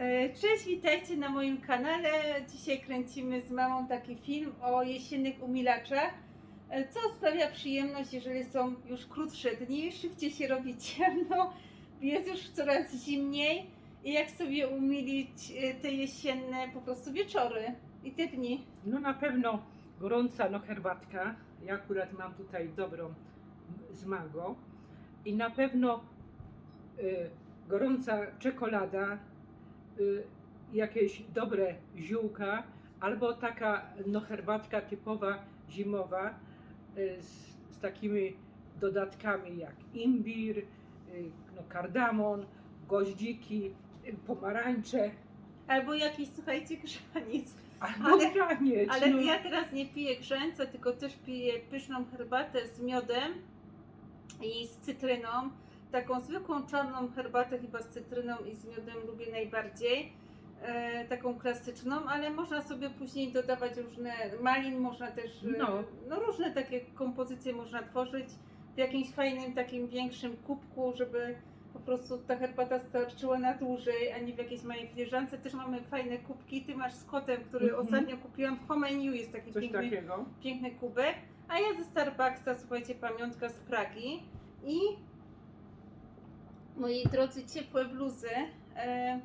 E, Cześć, witajcie na moim kanale. Dzisiaj kręcimy z mamą taki film o jesiennych umilaczach, e, co sprawia przyjemność, jeżeli są już krótsze dni, szybciej się robi ciemno, jest już coraz zimniej i jak sobie umilić e, te jesienne po prostu wieczory i te dni. No na pewno gorąca no herbatka. Ja akurat mam tutaj dobrą z mango. I na pewno y, gorąca czekolada, jakieś dobre ziółka, albo taka no herbatka typowa zimowa y, z, z takimi dodatkami jak imbir, y, no kardamon, goździki, y, pomarańcze, Albo jakiś, słuchajcie, grzaniec. albo Ale-. Ale no. ja teraz nie piję grzańca, tylko też piję pyszną herbatę z miodem i z cytryną. Taką zwykłą czarną herbatę chyba z cytryną i z miodem lubię najbardziej. E, taką klasyczną, ale można sobie później dodawać różne malin, można też, e, No. no różne takie kompozycje można tworzyć w jakimś fajnym, takim większym kubku, żeby po prostu ta herbata starczyła na dłużej, a nie w jakiejś małej filiżance. Też mamy fajne kubki. Ty masz z kotem, który Mhm. ostatnio kupiłam w Home and You, jest taki Coś piękny, takiego. piękny kubek. A ja ze Starbucksa, słuchajcie, pamiątka z Pragi. I moi drodzy, ciepłe bluzy. E,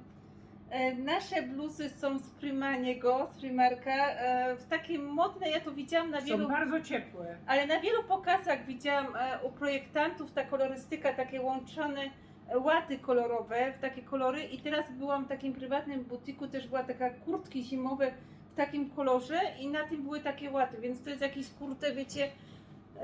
e, nasze bluzy są z Primaniego, z Primarka. E, w takie modne, ja to widziałam na wielu Są bardzo ciepłe. ale na wielu pokazach widziałam e, u projektantów ta kolorystyka, takie łączone e, łaty kolorowe w takie kolory i teraz byłam w takim prywatnym butiku, też była taka kurtki zimowe w takim kolorze i na tym były takie łaty, więc to jest jakieś kurde, wiecie,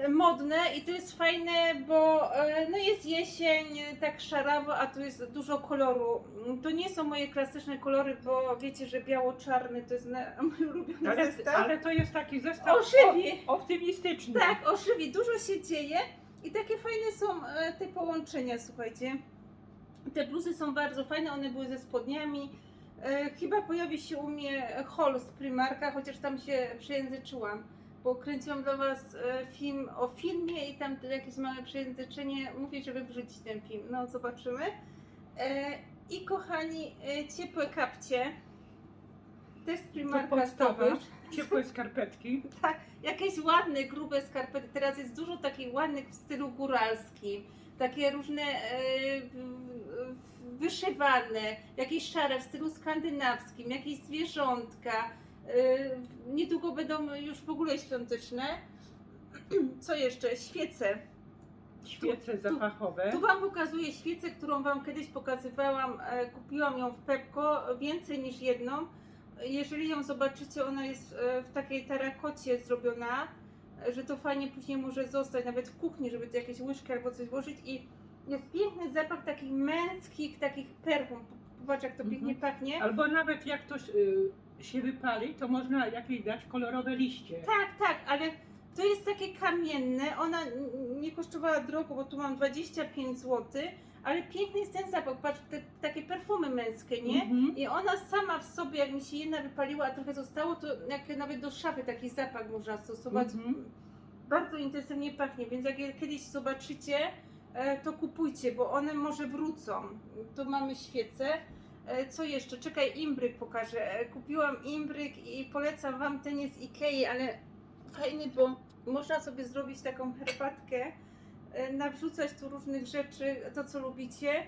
modne i to jest fajne, bo e, no jest jesień, tak szarawo, a tu jest dużo koloru. To nie są moje klasyczne kolory, bo wiecie, że biało-czarny to jest na, mój ulubiony Ale, zestaw. ale to jest taki zestaw Ożywi. o- optymistyczny. Tak, ożywi, dużo się dzieje i takie fajne są e, te połączenia, słuchajcie. Te bluzy są bardzo fajne, one były ze spodniami. E, chyba pojawi się u mnie haul z Primarka, chociaż tam się przejęzyczyłam, bo kręciłam dla Was e, film o filmie i tam jakieś małe przejęzyczenie. Mówię, żeby wrzucić ten film. No, zobaczymy. E, I kochani, e, ciepłe kapcie. Też z Primarka. Ciepłe skarpetki. Tak, jakieś ładne, grube skarpety. Teraz jest dużo takich ładnych w stylu góralskim. Takie różne wyszywane, jakieś szare w stylu skandynawskim, jakieś zwierzątka. E, niedługo będą już w ogóle świąteczne. Co jeszcze? Świece. Świece zapachowe. Tu Wam pokazuję świecę, którą Wam kiedyś pokazywałam. E, Kupiłam ją w Pepko, więcej niż jedną. Jeżeli ją zobaczycie, ona jest e, w takiej tarakocie zrobiona, że to fajnie później może zostać, nawet w kuchni, żeby tu jakieś łyżki albo coś włożyć. I jest piękny zapach takich męskich, takich perfum. Popatrz, jak to Mhm. pięknie pachnie. Albo nawet jak to y, się wypali, to można jakieś dać kolorowe liście. Tak, tak, ale to jest takie kamienne. Ona nie kosztowała drogo, bo tu mam 25 zł, ale piękny jest ten zapach. Patrz, te, takie perfumy męskie, nie? Mhm. I ona sama w sobie, jak mi się jedna wypaliła, a trochę zostało, to jak nawet do szafy taki zapach można stosować. Mhm. Bardzo intensywnie pachnie, więc jak je kiedyś zobaczycie, e, to kupujcie, bo one może wrócą. Tu mamy świece. E, Co jeszcze? Czekaj, imbryk pokażę. E, Kupiłam imbryk i polecam Wam ten jest z Ikei, ale fajny, bo można sobie zrobić taką herbatkę, e, nawrzucać tu różnych rzeczy, to co lubicie,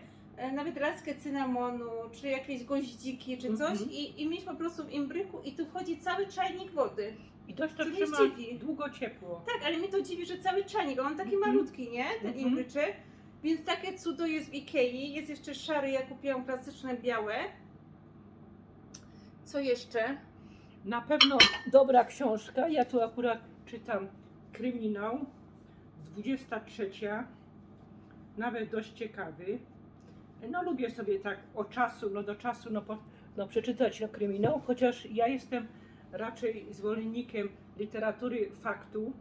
nawet laskę cynamonu, czy jakieś goździki, czy coś Mhm. i, i mieć po prostu w imbryku i tu wchodzi cały czajnik wody. I to Co to trzyma zdziwi. długo ciepło. Tak, ale mnie to dziwi, że cały czajnik, on taki Mhm. malutki, nie? Ten Mhm. imbryczek. Więc takie cudo jest w Ikei. Jest jeszcze szary, ja kupiłam klasyczne białe. Co jeszcze? Na pewno dobra książka. Ja tu akurat czytam kryminał. 23. Nawet dość ciekawy. No lubię sobie tak o czasu, no do czasu, no, po, no przeczytać no, kryminał, chociaż ja jestem raczej zwolennikiem literatury faktu,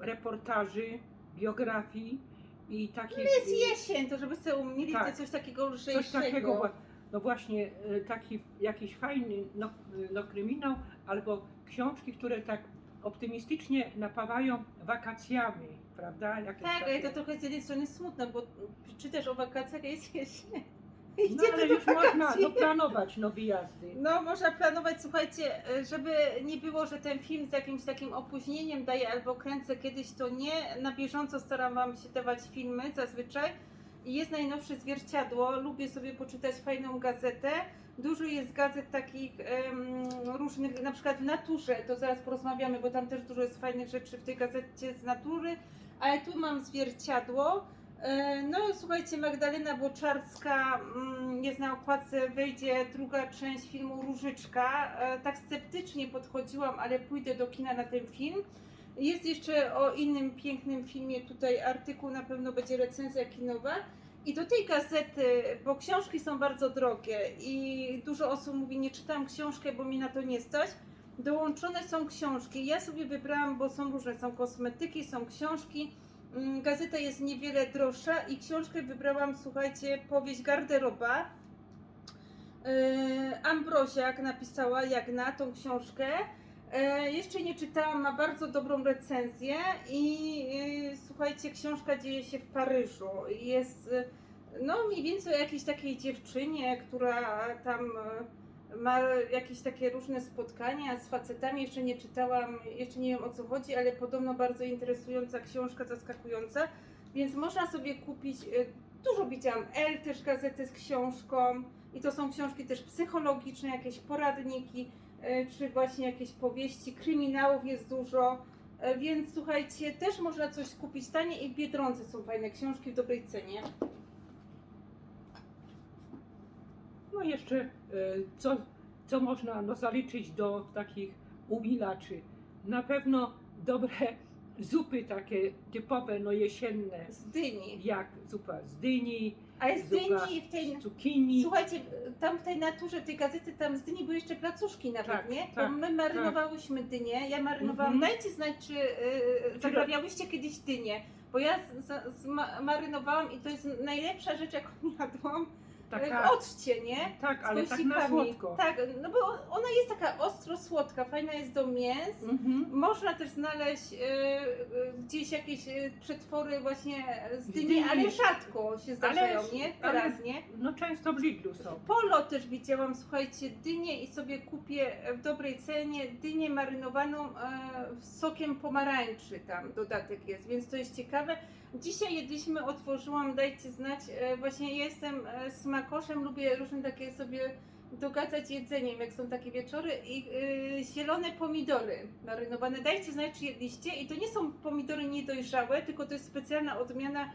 reportaży, biografii i takich... Jest jesień, to żeby sobie umieli Tak. coś takiego lżejszego. Coś takiego, wła- no właśnie e, taki jakiś fajny no, no, kryminał albo książki, które tak optymistycznie napawają wakacjami, prawda? Jakieś Tak, ale takie- to trochę z jednej strony smutne, bo czytasz o wakacjach, a jest jesień. No Idziecie ale do już można wakacji. doplanować no wyjazdy. No, można planować, słuchajcie, e, żeby nie było, że ten film z jakimś takim opóźnieniem daje albo kręcę kiedyś, to nie. Na bieżąco staram Wam się dawać filmy zazwyczaj. I jest najnowsze zwierciadło. Lubię sobie poczytać fajną gazetę. Dużo jest gazet takich em, różnych, na przykład w naturze, to zaraz porozmawiamy, bo tam też dużo jest fajnych rzeczy w tej gazecie z natury. Ale tu mam zwierciadło. E, No słuchajcie, Magdalena Boczarska mm, jest na okładce, wyjdzie druga część filmu Różyczka. E, Tak sceptycznie podchodziłam, ale pójdę do kina na ten film. Jest jeszcze o innym pięknym filmie tutaj artykuł, na pewno będzie recenzja kinowa. I do tej gazety, bo książki są bardzo drogie i dużo osób mówi, nie czytam książkę, bo mi na to nie stać. Dołączone są książki. Ja sobie wybrałam, bo są różne, są kosmetyki, są książki. Mm, Gazeta jest niewiele droższa i książkę wybrałam, słuchajcie, powieść Garderoba. Yy, Ambroziak napisała Jagna tą książkę. Yy, jeszcze nie czytałam, ma bardzo dobrą recenzję i yy, słuchajcie, książka dzieje się w Paryżu. Jest no mniej więcej o jakiejś takiej dziewczynie, która tam ma jakieś takie różne spotkania z facetami. Jeszcze nie czytałam, jeszcze nie wiem o co chodzi, ale podobno bardzo interesująca książka, zaskakująca. Więc można sobie kupić, y, dużo widziałam, L też gazetę z książką i to są książki też psychologiczne, jakieś poradniki, y, czy właśnie jakieś powieści, kryminałów jest dużo. y, Więc słuchajcie, też można coś kupić taniej i w Biedronce są fajne książki w dobrej cenie. No jeszcze e, co, co można no, zaliczyć do takich umilaczy? Na pewno dobre zupy takie typowe, no jesienne, Z dyni. jak zupa z dyni, Ale z dyni w tej... z cukinii. Słuchajcie, tam w tej naturze, tej gazety, tam z dyni były jeszcze placuszki nawet, Tak, nie? Bo tak, my marynowałyśmy dynię, ja marynowałam. Mhm. Dajcie znać, czy yy, zaprawiałyście kiedyś dynię, bo ja z, z, i to jest najlepsza rzecz, jaką jadłam Taka, w occie, nie? tak, Z ale tak na słodko. Tak, no bo ona jest taka ostro słodka, fajna jest do mięs. Mhm. Można też znaleźć y, y, gdzieś jakieś y, przetwory właśnie z dyni, dyni. ale rzadko się zdarzają, Ale- nie? ale- Teraz, nie? No często w Lidlu są. Polo też widziałam, słuchajcie, dynię i sobie kupię w dobrej cenie dynię marynowaną e, z sokiem pomarańczy, tam dodatek jest, więc to jest ciekawe. Dzisiaj jedliśmy, otworzyłam, dajcie znać, e, właśnie ja jestem e, smakoszem, lubię różne takie sobie dogadzać jedzeniem, jak są takie wieczory i e, zielone pomidory marynowane. Dajcie znać, czy jedliście i to nie są pomidory niedojrzałe, tylko to jest specjalna odmiana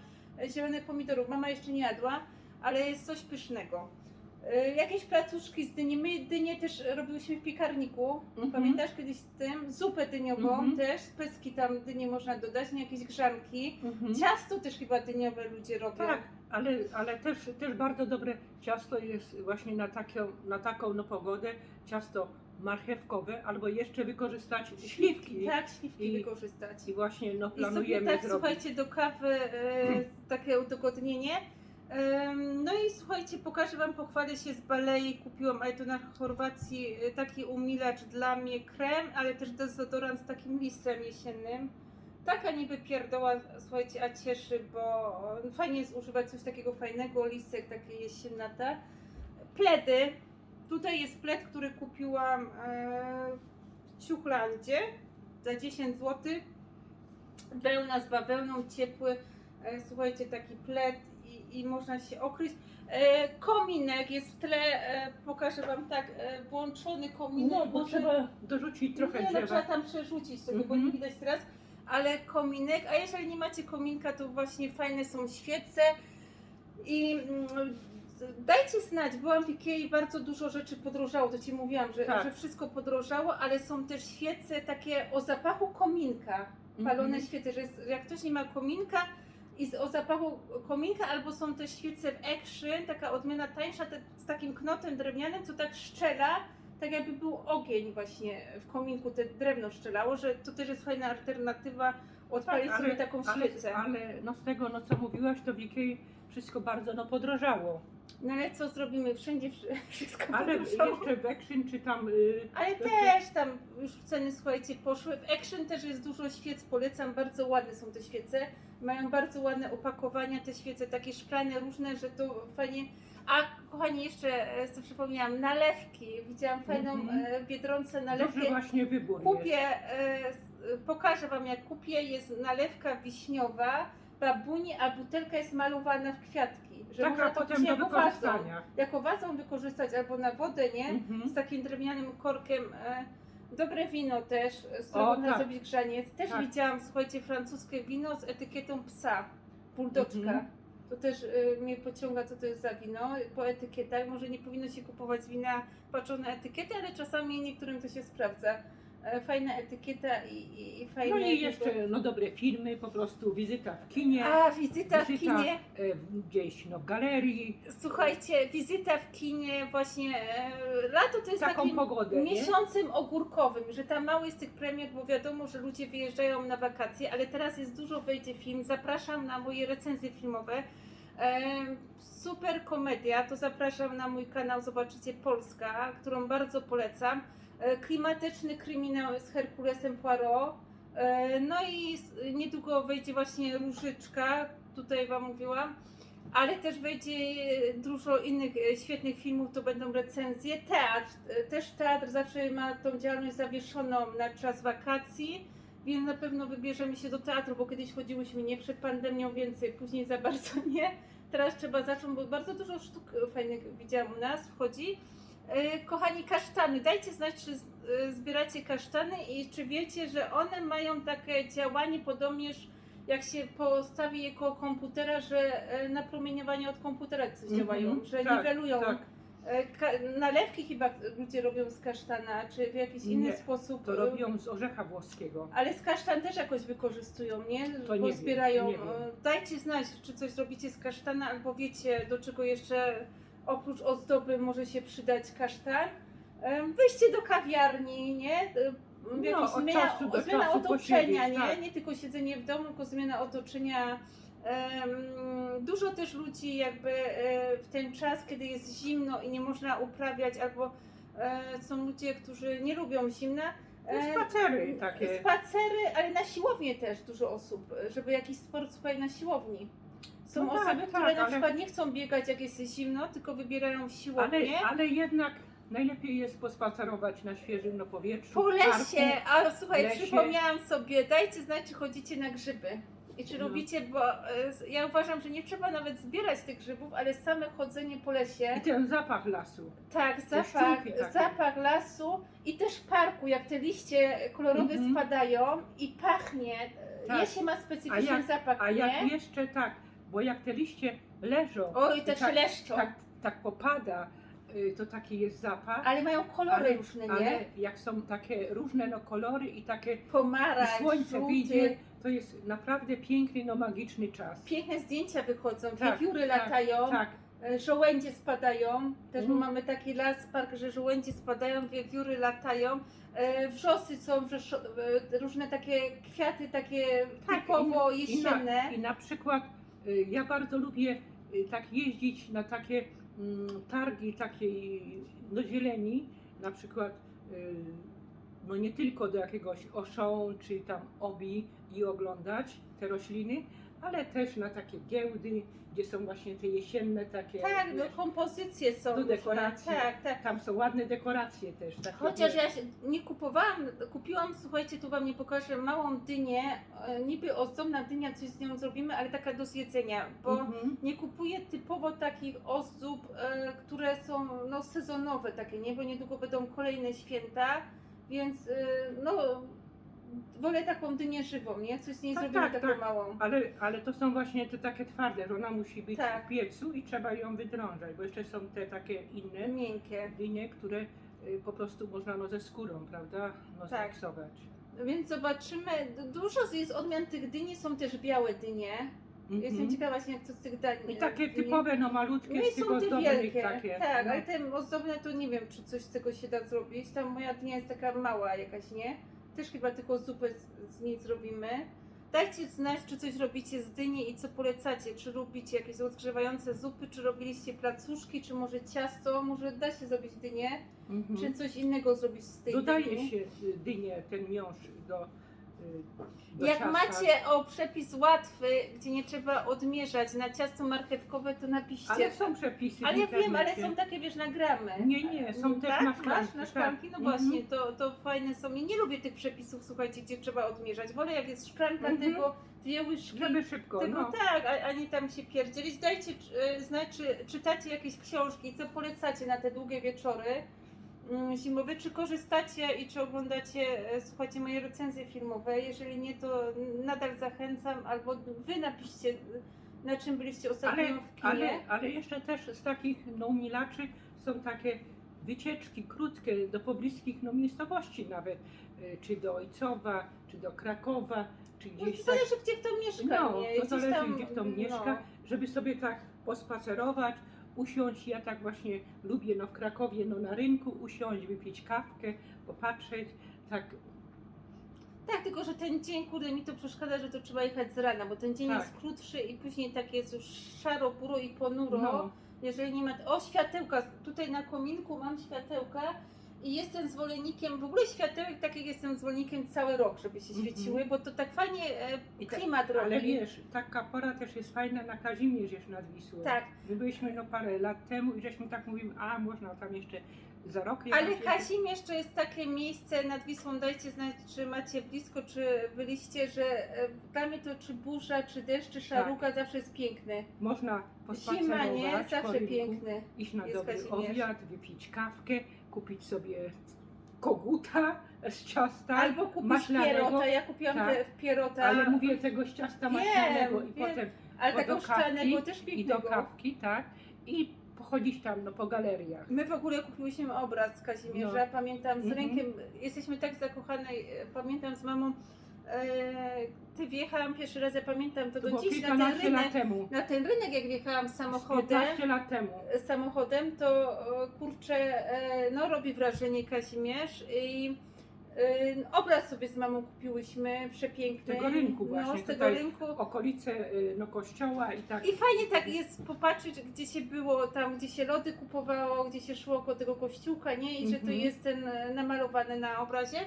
zielonych pomidorów. Mama jeszcze nie jadła, ale jest coś pysznego. Y, Jakieś placuszki z dyni. My dynię też robiłyśmy w piekarniku. Mhm. Pamiętasz kiedyś z tym? Zupę dyniową Mhm. też. Z peski tam dynię można dodać, nie jakieś grzanki. Mhm. Ciasto też chyba dyniowe ludzie robią. Tak, ale, ale też, też bardzo dobre ciasto jest właśnie na taką, na taką no, pogodę, ciasto marchewkowe, albo jeszcze wykorzystać śliwki. Tak, śliwki I- wykorzystać. I właśnie no, I sobie planujemy tak, zrobić. słuchajcie, do kawy e, takie udogodnienie. No i słuchajcie, pokażę Wam, pochwalę się z Balei. Kupiłam, ale to na Chorwacji, e, taki umilacz dla mnie, krem, ale też dezodorant z takim listem jesiennym. Taka niby pierdoła, słuchajcie, a cieszy, bo fajnie jest używać coś takiego fajnego, listek takie jesiennate. Pledy. Tutaj jest pled, który kupiłam e, w Ciuchlandzie za 10 zł. Wełna z bawełną, ciepły. E, Słuchajcie, taki pled i, i można się okryć. E, kominek jest w tle, e, pokażę Wam tak, włączony kominek. No, bo trzeba dorzucić trochę nie, no, trzeba drzewa. tam przerzucić sobie, bo Mhm. nie widać teraz. Ale kominek, a jeżeli nie macie kominka, to właśnie fajne są świece. I mm, dajcie znać, byłam w Ikei, bardzo dużo rzeczy podrożało, to Ci mówiłam, że, Tak. że wszystko podrożało, ale są też świece takie o zapachu kominka, palone Mhm. świece, że jest, jak ktoś nie ma kominka i z, o zapachu kominka, albo są też świece w Action, taka odmiana tańsza, te, z takim knotem drewnianym, co tak szczela, tak jakby był ogień właśnie w kominku, te drewno szczelało, że to też jest fajna alternatywa, odpalić Tak, sobie taką ale, świecę. ale no z tego, no co mówiłaś, to w Ikei wszystko bardzo no podrożało. No ale co zrobimy? Wszędzie wszy- wszystko Ale podrożało. jeszcze w Action czy tam... Y, Ale też tam już ceny, słuchajcie, poszły. W Action też jest dużo świec, polecam, bardzo ładne są te świece. Mają bardzo ładne opakowania, te świece takie szklane, różne, że to fajnie. A kochani, jeszcze e, sobie przypomniałam, nalewki. Widziałam fajną Mhm. e, biedronce Dobrze nalewkę. właśnie wybór Kupię, e, s- pokażę Wam jak kupię, jest nalewka wiśniowa, babuni, a butelka jest malowana w kwiatki. Że Tak, można to potem później do jako wazon, wykorzystania. jako wazon wykorzystać albo na wodę, nie? Mhm. Z takim drewnianym korkiem. E, dobre wino też, z którego O, można tak. zrobić grzaniec. Też Tak. widziałam, słuchajcie, francuskie wino z etykietą psa, buldoczka. Mhm. To też y, mnie pociąga, co to jest za wino. Po etykietach może nie powinno się kupować wina patrząc na etykietę, ale czasami niektórym to się sprawdza. E, Fajna etykieta i, i, i fajne. No i jeszcze no, dobre filmy, po prostu wizyta w kinie, A, wizyta w wizyta kinie. e, gdzieś no, w galerii, Słuchajcie, wizyta w kinie, właśnie e, lato to jest taką takim pogodę, nie? miesiącem ogórkowym, że tam mało jest tych premier, bo wiadomo, że ludzie wyjeżdżają na wakacje, ale teraz jest dużo wejdzie film. Zapraszam na moje recenzje filmowe. E, super komedia, to zapraszam na mój kanał, zobaczycie Polska, którą bardzo polecam. E, klimatyczny kryminał z Herkulesem Poirot. E, no i niedługo wejdzie właśnie Różyczka, tutaj Wam mówiłam. Ale też wejdzie dużo innych e, świetnych filmów, to będą recenzje. Teatr, też teatr zawsze ma tą działalność zawieszoną na czas wakacji, więc na pewno wybierzemy się do teatru, bo kiedyś chodziłyśmy nie przed pandemią więcej, później za bardzo nie. Teraz trzeba zacząć, bo bardzo dużo sztuk fajnych widziałam u nas, wchodzi. E, Kochani, kasztany, dajcie znać, czy e, zbieracie kasztany i czy wiecie, że one mają takie działanie podobnież jak się postawi je koło komputera, że e, na promieniowanie od komputera coś Mhm, działają, że tak, niwelują. tak. Nalewki chyba ludzie robią z kasztana, czy w jakiś Nie, inny sposób. To robią z orzecha włoskiego. Ale z kasztan też jakoś wykorzystują, nie? To nie Pozbierają. nie wiem. E, Dajcie znać, czy coś robicie z kasztana, albo wiecie, do czego jeszcze oprócz ozdoby może się przydać kasztan. Wyjście do kawiarni, nie? No, Jakieś od zmiana, czasu do zmiana czasu otoczenia, posiedzieć, nie? tak. Nie tylko siedzenie w domu, tylko zmiana otoczenia. Dużo też ludzi jakby e, w ten czas, kiedy jest zimno i nie można uprawiać, albo e, są ludzie, którzy nie lubią zimna, Spacery takie. Spacery, ale na siłownię też dużo osób, żeby jakiś sport słuchaj na siłowni. Są No tak, osoby, tak, które na ale- przykład nie chcą biegać jak jest zimno, tylko wybierają Ale, siłownię. ale jednak najlepiej jest pospacerować na świeżym no, powietrzu. Po w lesie, parku. a słuchaj, lesie. przypomniałam sobie, dajcie znać, czy chodzicie na grzyby. I czy No. robicie, bo e, ja uważam, że nie trzeba nawet zbierać tych grzybów, ale same chodzenie po lesie, I ten zapach lasu. tak, zapach, takie. zapach lasu i też parku, jak te liście kolorowe Mhm. spadają i pachnie. e, Tak. Jesie ma specyficzny A jak- zapach, A nie? jak jeszcze tak, bo jak te liście leżą, Oj, te i tak, tak, tak popada, y, to taki jest zapach. Ale mają kolory Ale- różne, nie? Ale jak są takie różne no, kolory i takie Pomarańcz, słońce żółty. wyjdzie, to jest naprawdę piękny, no magiczny czas. Piękne zdjęcia wychodzą, Tak, wiewióry tak, latają, Tak, e, żołędzie spadają, też bo Mhm. mamy taki las, park, że żołędzie spadają, wiewióry latają, e, wrzosy są, e, różne takie kwiaty takie Tak, typowo i, jesienne. na, I na przykład ja bardzo lubię y, tak jeździć na takie mm, targi takiej no, zieleni, na przykład y, no nie tylko do jakiegoś Auchan czy tam Obi i oglądać te rośliny, ale też na takie giełdy, gdzie są właśnie te jesienne takie. tak, no kompozycje są do dekoracji. tak, tak. Tam są ładne dekoracje też. Takie, Chociaż ja się nie kupowałam, kupiłam, słuchajcie, tu wam nie pokażę, małą dynię, e, niby ozdobna dynia, coś z nią zrobimy, ale taka do zjedzenia, bo mhm. nie kupuję typowo takich ozdób, e, które są no, sezonowe takie, nie? Bo niedługo będą kolejne święta, więc e, no wolę taką dynię żywą, nie? Coś z niej Tak, zrobimy tak, taką tak. małą. Ale, ale to są właśnie te takie twarde, że ona musi być Tak. w piecu i trzeba ją wydrążać, bo jeszcze są te takie inne Miękkie. dynie, które y, po prostu można no, ze skórą, prawda, no, Tak. zmiksować. Więc zobaczymy, D- dużo jest odmian tych dyni, są też białe dynie. Jestem Mhm. ciekawa właśnie jak co z tych dań. I takie dyni. typowe, no malutkie, No z tych są te ozdobnych wielkie, takie. tak, no. ale te ozdobne to nie wiem, czy coś z tego się da zrobić. Tam moja dnia jest taka mała jakaś, nie? Też chyba tylko zupę z, z niej zrobimy. Dajcie znać, czy coś robicie z dyni i co polecacie. Czy lubicie jakieś rozgrzewające zupy, czy robiliście placuszki, czy może ciasto, może da się zrobić dynię, Mhm. czy coś innego zrobić z tej Dodaje dyni. się y, dynię, ten miąższ do Jak ciasta. macie o przepis łatwy, gdzie nie trzeba odmierzać na ciasto marchewkowe, to napiszcie. Ale są przepisy Ale ja wiem, ale są takie, wiesz, na gramy. Nie, nie, są też tak? na szklanki, Masz na tak. szklanki? No Mhm. właśnie, to, to fajne są. I nie lubię tych przepisów, słuchajcie, gdzie trzeba odmierzać. Wolę jak jest szklanka Mhm. tylko dwie łyżki. Żeby szybko, no. tak, a, a nie tam się pierdzielić. Dajcie znać, czy czytacie jakieś książki, co polecacie na te długie wieczory mm, zimowe, czy korzystacie i czy oglądacie, e, słuchajcie, moje recenzje filmowe. Jeżeli nie, to nadal zachęcam, albo wy napiszcie, na czym byliście ostatnio Ale, w kinie. ale, ale jeszcze też z takich no, milaczy są takie wycieczki krótkie do pobliskich no, miejscowości nawet, y, czy do Ojcowa, czy do Krakowa, czy No, gdzieś to tak, zależy, gdzie kto mieszka, no, nie? to zależy tam, gdzie kto no. mieszka, żeby sobie tak pospacerować, usiąść, ja tak właśnie lubię no, w Krakowie no, na rynku usiąść, wypić kawkę, popatrzeć, tak Tak, tylko że ten dzień, kurde, mi to przeszkadza, że to trzeba jechać z rana, bo ten dzień Tak. jest krótszy i później tak jest już szaro, puro i ponuro. no, Jeżeli nie ma. O, światełka! Tutaj na kominku mam światełka i jestem zwolennikiem, w ogóle światełek takich jestem zwolennikiem cały rok, żeby się Mhm. świeciły, bo to tak fajnie e, I tak- klimat robi. ale wiesz, taka pora też jest fajna na Kazimierz nad Wisłą. Tak, My byliśmy no parę lat temu i żeśmy tak mówimy, a można tam jeszcze za rok ale jechać. Kazimierz to jest takie miejsce nad Wisłą, dajcie znać, czy macie blisko, czy byliście, że e, dla mnie to czy burza, czy deszcz, czy szaruga zawsze jest piękny. Można Zima, pospacerować nie? po Zawsze rynku, piękny. iść na jest dobry Kazimierz. obiad, wypić kawkę, kupić sobie koguta z ciasta Albo kupić maślanego, pierota, ja kupiłam tak. te pierota, ale mówię tego z ciasta maślanego i wiem. potem ale bo tego do kawki szklanego też i pięknego. do kawki, tak, i pochodzić tam no, po galeriach. My w ogóle kupiłyśmy obraz z Kazimierza, No. pamiętam z Mhm. rynkiem, jesteśmy tak zakochane, e, pamiętam z mamą, ty wjechałam pierwszy raz, ja pamiętam to To do dziś na ten rynek, temu. na ten rynek jak wjechałam samochodem, 15 lat temu. samochodem, to e, kurczę, e, no robi wrażenie Kazimierz i e, obraz sobie z mamą kupiłyśmy, przepiękny. Tego rynku No, właśnie, z tego rynku. Okolice y, no, kościoła i tak. I fajnie tak jest popatrzeć, gdzie się było, tam gdzie się lody kupowało, gdzie się szło koło tego kościółka, nie? I że to Mhm. jest ten e, namalowany na obrazie.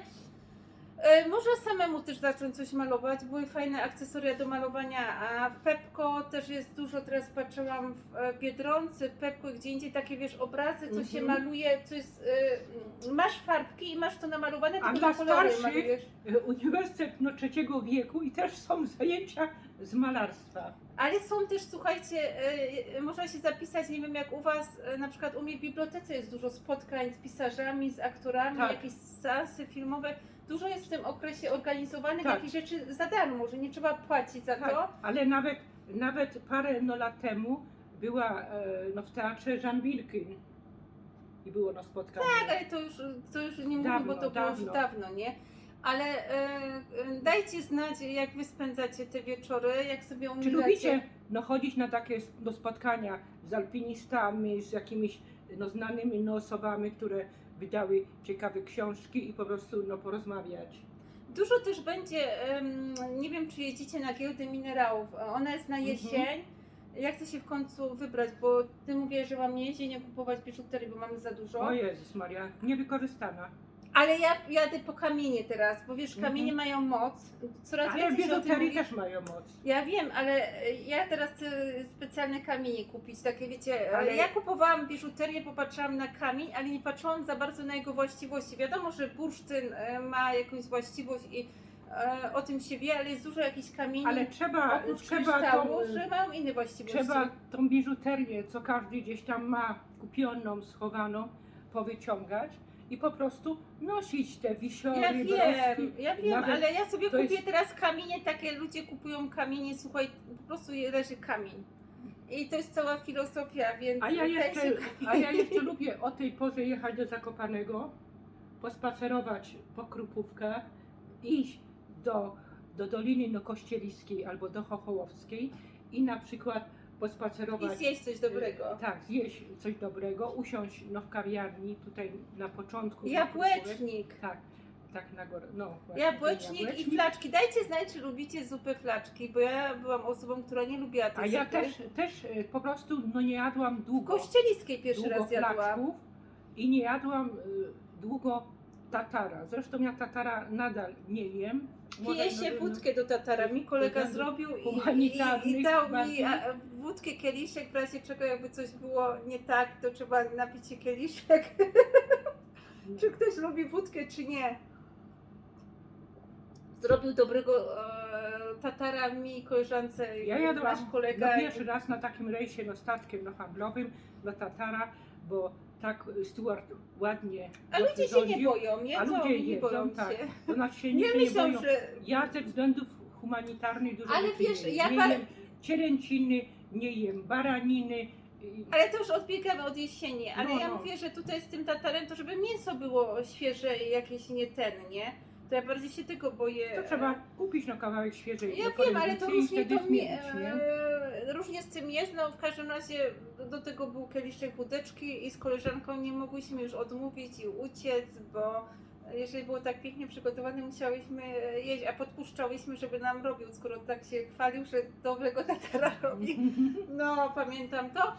E, Można samemu też zacząć coś malować. Były fajne akcesoria do malowania, a Pepko też jest dużo, teraz patrzyłam w e, Biedronce, Pepko, gdzie indziej takie wiesz obrazy, co się Mhm. maluje, co jest, e, masz farbki i masz to namalowane, A tylko dla na kolory starszych? malujesz. Y, Uniwersytet no, trzeciego wieku i też są zajęcia z malarstwa. Ale są też, słuchajcie, e, można się zapisać, nie wiem jak u Was, e, na przykład u mnie w bibliotece jest dużo spotkań z pisarzami, z aktorami, Tak. jakieś seansy filmowe. Dużo jest w tym okresie organizowanych Tak. jakichś rzeczy za darmo, że nie trzeba płacić za Tak, to. ale nawet, nawet parę no, lat temu była e, no, w teatrze Jean Wilkin i było no, spotkanie. Tak, ale to już, to już nie mówię, Dawno, bo to było już dawno. dawno, nie? Ale e, e, dajcie znać, jak Wy spędzacie te wieczory, jak sobie Czy lubicie no, chodzić na takie s- do spotkania z alpinistami, z jakimiś no, znanymi no, osobami, które wydały ciekawe książki i po prostu no, porozmawiać? Dużo też będzie, em, nie wiem czy jedziecie na giełdę minerałów, ona jest na Mhm. jesień. Ja chcę się w końcu wybrać, bo ty mówisz, że mam jeździć, nie kupować biżuterii, bo mamy za dużo. O Jezus Maria, niewykorzystana. Ale ja jadę po kamienie teraz, bo wiesz, Mhm. kamienie mają moc. Coraz Ale więcej się o tym biżuterii mówi. też mają moc. Ja wiem, ale e, ja teraz chcę specjalne kamienie kupić, takie wiecie, Ale- ale ja kupowałam biżuterię, popatrzyłam na kamień, ale nie patrzyłam za bardzo na jego właściwości. Wiadomo, że bursztyn e, ma jakąś właściwość i e, o tym się wie, ale jest dużo jakichś kamieni Ale trzeba, oprócz trzeba kryształu, tą, że mają inne właściwości. Trzeba tą biżuterię, co każdy gdzieś tam ma kupioną, schowaną, powyciągać i po prostu nosić te wisiory, Ja wiem, broszki. ja wiem, Nawet ale ja sobie to kupię jest- teraz kamienie, takie ludzie kupują kamienie, słuchaj, po prostu leży kamień. I to jest cała filozofia, więc A ja, jeszcze, się- a ja jeszcze lubię o tej porze jechać do Zakopanego, pospacerować po Krupówkach, iść do, do Doliny no, Kościeliskiej albo do Chochołowskiej i na przykład pospacerować I zjeść coś dobrego. E, Tak, zjeść coś dobrego, usiąść no, w kawiarni tutaj na początku. Jabłecznik. Tak, tak na górę. No, Jabłecznik ten i flaczki. Dajcie znać, czy lubicie zupę flaczki, bo ja byłam osobą, która nie lubiła tej A ja też, też e, po prostu no, nie jadłam długo, Kościeliskiej pierwszy długo raz jadłam. i nie jadłam e, długo tatara. Zresztą ja tatara nadal nie jem. Pije się wódkę do tatara. Mi kolega zrobił i, i, i dał mi a, wódkę kieliszek, w razie czego jakby coś było nie tak, to trzeba napić się kieliszek. czy ktoś lubi wódkę, czy nie. Zrobił dobrego e, tatara mi, koleżance, Ja jadłam kolega. no pierwszy raz na takim rejsie no, statkiem no, handlowym do Tatara, bo tak Stuart ładnie A ludzie się nie boją, nie? A Co, ludzie nie jedzą, boją tak. To znaczy się Nie nie myślą, boją. że Ja ze względów humanitarnych dużo Ale nie wiesz, jem. ja nie par- jem cielęciny, nie jem baraniny. Ale to już odbiegamy od jesieni, ale No, ja no. mówię, że tutaj z tym tatarem to żeby mięso było świeże jakieś nie ten, nie? To ja bardziej się tego boję. To trzeba kupić no, kawałek świeżej Ja wiem, ale to różnie to mi, zmienić, e, różnie z tym jest, no w każdym razie do tego był kieliszek wódeczki i z koleżanką nie mogłyśmy już odmówić i uciec, bo jeżeli było tak pięknie przygotowane, musiałyśmy jeść, a podpuszczałyśmy, żeby nam robił, skoro tak się chwalił, że dobrego tatara robi. No, pamiętam to.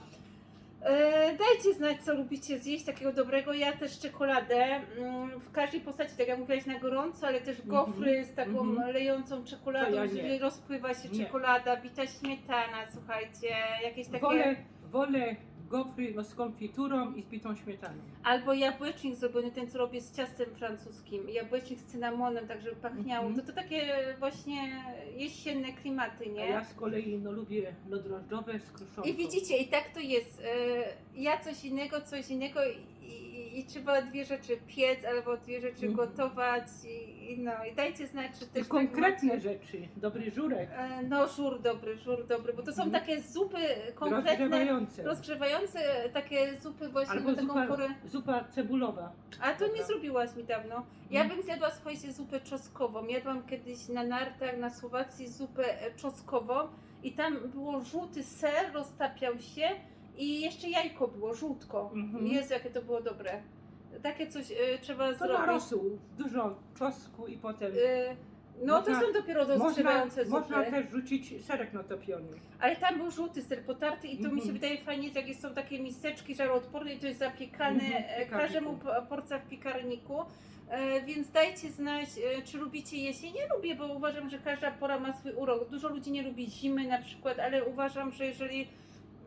E, dajcie znać, co lubicie zjeść takiego dobrego. Ja też czekoladę mm, w każdej postaci, tak jak mówiłaś, na gorąco, ale też gofry z taką Mhm. lejącą czekoladą, ja czyli rozpływa się Nie. czekolada, bita śmietana, słuchajcie, jakieś takie... Wolę, wolę gofry no, z konfiturą i z bitą śmietaną. Albo jabłecznik zrobiony, ten co robię z ciastem francuskim, jabłecznik z cynamonem, tak żeby pachniało. Mhm. To to takie właśnie jesienne klimaty, A nie? ja z kolei no, lubię no, drożdżowe z kruszonką. I widzicie, i tak to jest. E, Ja coś innego, coś innego i, i, trzeba dwie rzeczy piec albo dwie rzeczy Mhm. gotować i, i no i dajcie znać, czy I też konkretne tak rzeczy, dobry żurek, E, No żur dobry, żur dobry, bo to są Mhm. takie zupy konkretne, rozgrzewające. rozgrzewające takie zupy właśnie Albo na taką zupa, porę. zupa cebulowa. A to nie zrobiłaś mi dawno. Ja bym zjadła słuchajcie zupę czosnkową. Jadłam kiedyś na nartach na Słowacji zupę e, czosnkową i tam było żółty ser, roztapiał się i jeszcze jajko było, żółtko. Mhm. Jezu, jakie to było dobre. Takie coś e, trzeba To na zrobić. rosół, dużo czosnku i potem E, no Można- to są dopiero można, rozgrzewające zupy. można też rzucić serek na topiony. Ale tam był żółty ser potarty i to mi się Mhm. wydaje fajnie, jak są takie miseczki żaroodporne i to jest zapiekane, Mhm, e, piekarniku. każdemu po- porcja w piekarniku. E, Więc dajcie znać, e, czy lubicie jesień. Ja lubię, bo uważam, że każda pora ma swój urok. Dużo ludzi nie lubi zimy na przykład, ale uważam, że jeżeli.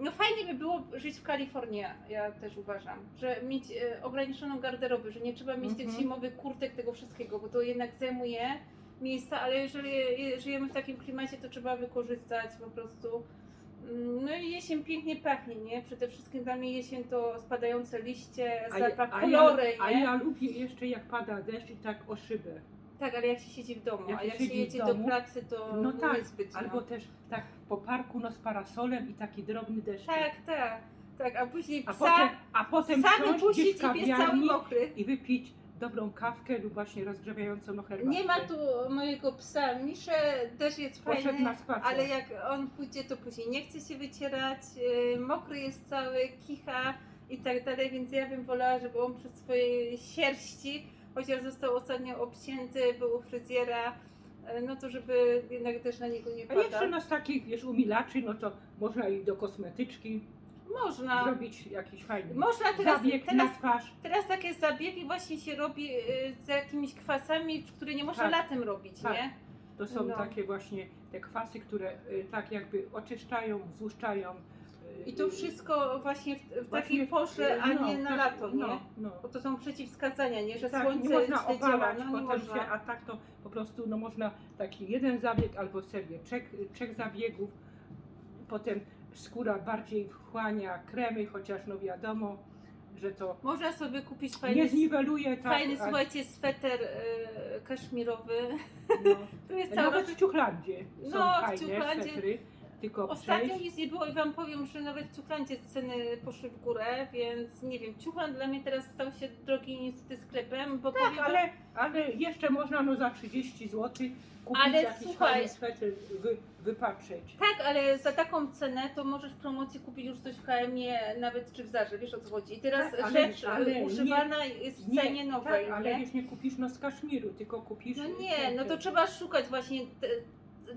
No fajnie by było żyć w Kalifornii, ja też uważam, że mieć e, ograniczoną garderobę, że nie trzeba mieć tych Mhm. zimowych kurtek, tego wszystkiego, bo to jednak zajmuje miejsca, ale jeżeli je- żyjemy w takim klimacie, to trzeba wykorzystać po prostu. Mm, No i jesień pięknie pachnie, nie? Przede wszystkim dla mnie jesień to spadające liście, A ja- zapach, a kolory, ja, a nie? ja lubię jeszcze jak pada deszcz i tak o szybę. Tak, ale jak się siedzi w domu, Jak a jak się jedzie do domu, pracy, to No tak, niezbyt. albo no. też tak po parku no z parasolem i taki drobny deszcz. Tak, tak, tak, a później A psa, potem, a potem psa wypuścić i pies cały mokry. i wypić dobrą kawkę lub właśnie rozgrzewającą no herbatę. Nie ma tu mojego psa, Misze też jest Poszedł fajny, na spacer. ale jak on pójdzie, to później nie chce się wycierać, yy, mokry jest cały, kicha i tak dalej, więc ja bym wolała, żeby on przez swoje sierści, chociaż został ostatnio obcięty, był u fryzjera, yy, no to żeby jednak też na niego nie A jeszcze padał. z takich, wiesz, umilaczy, no to można i do kosmetyczki Można, zrobić jakiś fajny można teraz, zabieg teraz na twarz. Teraz takie zabiegi właśnie się robi y, z jakimiś kwasami, które nie można Tak. latem robić, Tak. nie? To są No. takie właśnie te kwasy, które y, tak jakby oczyszczają, złuszczają. y, I to wszystko właśnie w, w takiej porze, a no, nie na tak, lato, nie? No, no. Bo to są przeciwwskazania, nie? Że Tak, słońce nie można źle działa, opalać, no nie potem można. się, a tak to po prostu no można taki jeden zabieg albo serię trzech, trzech zabiegów, potem skóra bardziej wchłania kremy, chociaż no wiadomo, że to Można sobie kupić nie fajny, zniweluje tak, fajny a- słuchajcie, sweter y, kaszmirowy. no. To jest cały Nawet w Ciuchlandzie są No, w fajne Ciuchlandzie. swetry, tylko Ostatnio przejść. nic nie było i wam powiem, że nawet w Ciuchlandzie ceny poszły w górę, więc nie wiem, Ciuchland dla mnie teraz stał się drogi niestety sklepem, bo Tak, powiem wam- ale, ale jeszcze można no za 30 zł kupić Ale jakiś słuchaj- fajny sweter, wy, wypatrzeć. Tak, ale za taką cenę to możesz w promocji kupić już coś w HM-ie, nawet czy w Zarze, wiesz o co chodzi. I teraz Tak, ale- rzecz ale y, używana jest w cenie nowej, tak, ale nie? wiesz, nie kupisz no z kaszmiru, tylko kupisz... No nie, no to trzeba szukać właśnie. te-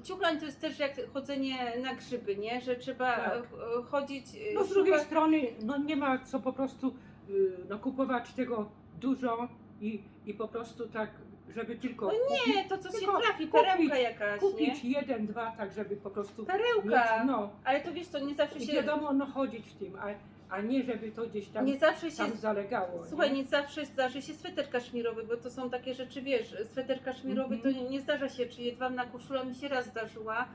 Ciuchlan to jest też jak chodzenie na grzyby, nie? Że trzeba Tak. chodzić. e, No z drugiej szukać- strony, no nie ma co po prostu y, no, kupować tego dużo, i, i po prostu tak, żeby tylko No kupić, Nie, to co się trafi, kupić- perełka jakaś, kupić nie? jeden, dwa, tak żeby po prostu Perełka. mieć, no Ale to wiesz, to nie zawsze i się... wiadomo, no chodzić w tym, a, a nie żeby to gdzieś tam, Nie zawsze się... tam zalegało. Słuchaj, nie zawsze zdarzy się sweter kaszmirowy, bo to są takie rzeczy, wiesz, sweter kaszmirowy Mhm. to nie, nie zdarza się, czy jedwabna koszula mi się raz zdarzyła.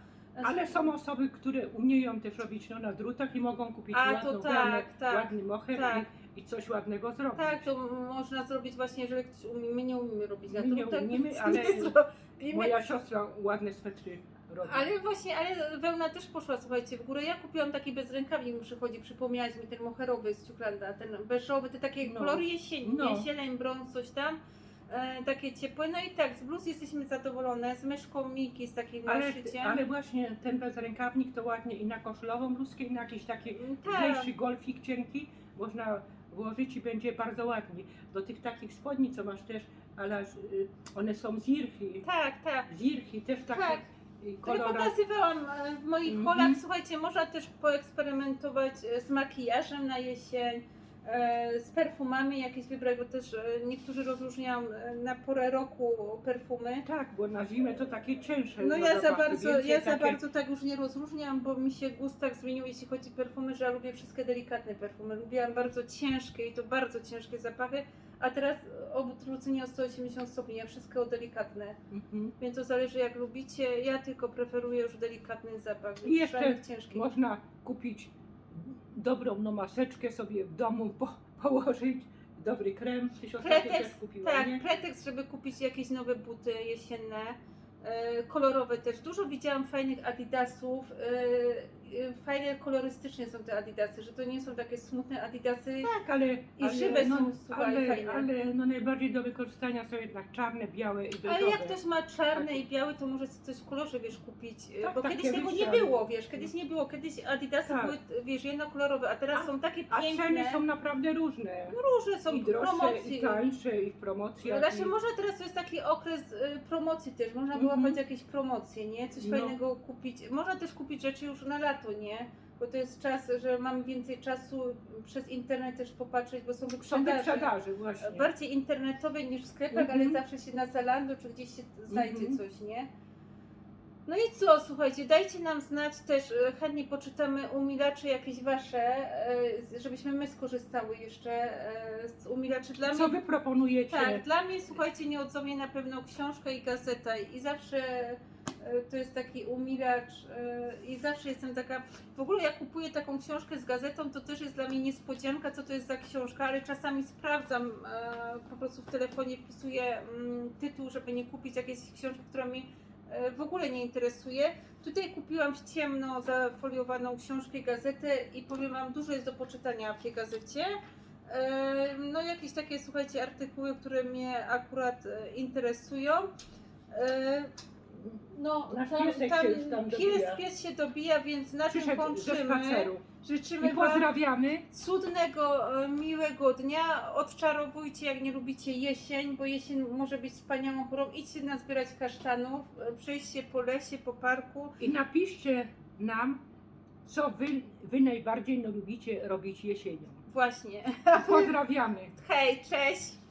Ale są osoby, które umieją też robić no, na drutach i mogą kupić A, ładną tak, gamę, tak, ładny moher tak. i, i coś ładnego zrobić. Tak, to można zrobić właśnie, jeżeli ktoś umie, my nie umiemy robić na My nie drutach, umiemy, ale nie. Moja siostra ładne swetry robi. Ale właśnie, ale wełna też poszła, słuchajcie, w górę. Ja kupiłam taki bez rękawi, mi przychodzi, przypomniałaś mi ten moherowy z Ciuklanda, ten beżowy, te takie No. kolory jesiennie, No. zieleń, brąz, coś tam. E, takie ciepłe. No i tak, z bluz jesteśmy zadowolone, z myszką Miki, z takim ale, naszyciem. ale właśnie ten bezrękawnik to ładnie i na koszulową bluzkę i na jakiś taki Tak, lżejszy golfik cienki można włożyć i będzie bardzo ładnie. Do tych takich spodni, co masz też, ale y, one są z irchi. tak, tak. Z irchi też takie Tak. Y, Które kolora. pokazywałam e, w moich Mhm. holach. Słuchajcie, można też poeksperymentować e, z makijażem na jesień, e, z perfumami jakieś wybrać, bo też niektórzy rozróżniają na porę roku perfumy. Tak, bo na zimę to takie cięższe. No ja za bardzo, ja za takie- bardzo tak już nie rozróżniam, bo mi się gust tak zmienił, jeśli chodzi o perfumy, że ja lubię wszystkie delikatne perfumy. Lubiłam bardzo ciężkie i to bardzo ciężkie zapachy, a teraz odwrócenie o 180 stopni, ja wszystkie o delikatne. Mhm. Więc to zależy jak lubicie. Ja tylko preferuję już delikatny zapach. I jeszcze ciężkich. Można kupić dobrą no, maseczkę sobie w domu, po, położyć, dobry krem. Pretekst, kupiła, tak, nie? pretekst, żeby kupić jakieś nowe buty jesienne, e, kolorowe też. Dużo widziałam fajnych adidasów, e, e, fajne kolorystycznie są te adidasy, że to nie są takie smutne adidasy. Tak, ale, I ale, żywe no, są, słuchaj, ale, fajne. ale no, najbardziej do wykorzystania są jednak czarne, białe i beżowe. Ale jak ktoś ma czarny Takie. i biały, to może coś w kolorze, wiesz, kupić. e, Tak, bo takie kiedyś tego nie było, wiesz, kiedyś nie było. Kiedyś adidasy Tak. były, wiesz, jednokolorowe, a teraz A- są takie A piękne. ceny są naprawdę różne. Różne są I droższe, promocje. i tańsze, i w promocjach. Znaczy i... może teraz to jest taki okres y, promocji też, można Mhm. wyłapać jakieś promocje, nie? Coś No. fajnego kupić. Można też kupić rzeczy już na lato, nie? Bo to jest czas, że mamy więcej czasu przez internet też popatrzeć, bo są Są wyprzedaże. właśnie. Bardziej internetowe niż w sklepach, Mhm. ale zawsze się na Zalando czy gdzieś się znajdzie Mhm. coś, nie? No i co, słuchajcie, dajcie nam znać też, e, chętnie poczytamy umilacze jakieś wasze, e, żebyśmy my skorzystały jeszcze e, z umilaczy. Dla Co mnie wy proponujecie? tak, dla mnie słuchajcie, nieodzownie na pewno książka i gazeta i zawsze to jest taki umilacz e, i zawsze jestem taka, w ogóle jak kupuję taką książkę z gazetą, to też jest dla mnie niespodzianka, co to jest za książka, ale czasami sprawdzam, e, po prostu w telefonie wpisuję mm, tytuł, żeby nie kupić jakiejś książki, która e, w ogóle nie interesuje. Tutaj kupiłam w ciemno zafoliowaną książkę gazetę i powiem Wam, dużo jest do poczytania w tej gazecie. E, No jakieś takie, słuchajcie, artykuły, które mnie akurat e, interesują. No, Nasz tam, piesek tam, się już tam pies, dobija. pies się dobija, więc na tym Przyszedł kończymy. spaceru. Życzymy I Wam pozdrawiamy. cudnego, e, miłego dnia. Odczarowujcie, jak nie lubicie jesień, bo jesień może być wspaniałą porą. Idźcie nazbierać kasztanów, e, przejście po lesie, po parku. I napiszcie nam, co wy, wy najbardziej no, lubicie robić jesienią. Właśnie. Pozdrawiamy. Hej, cześć!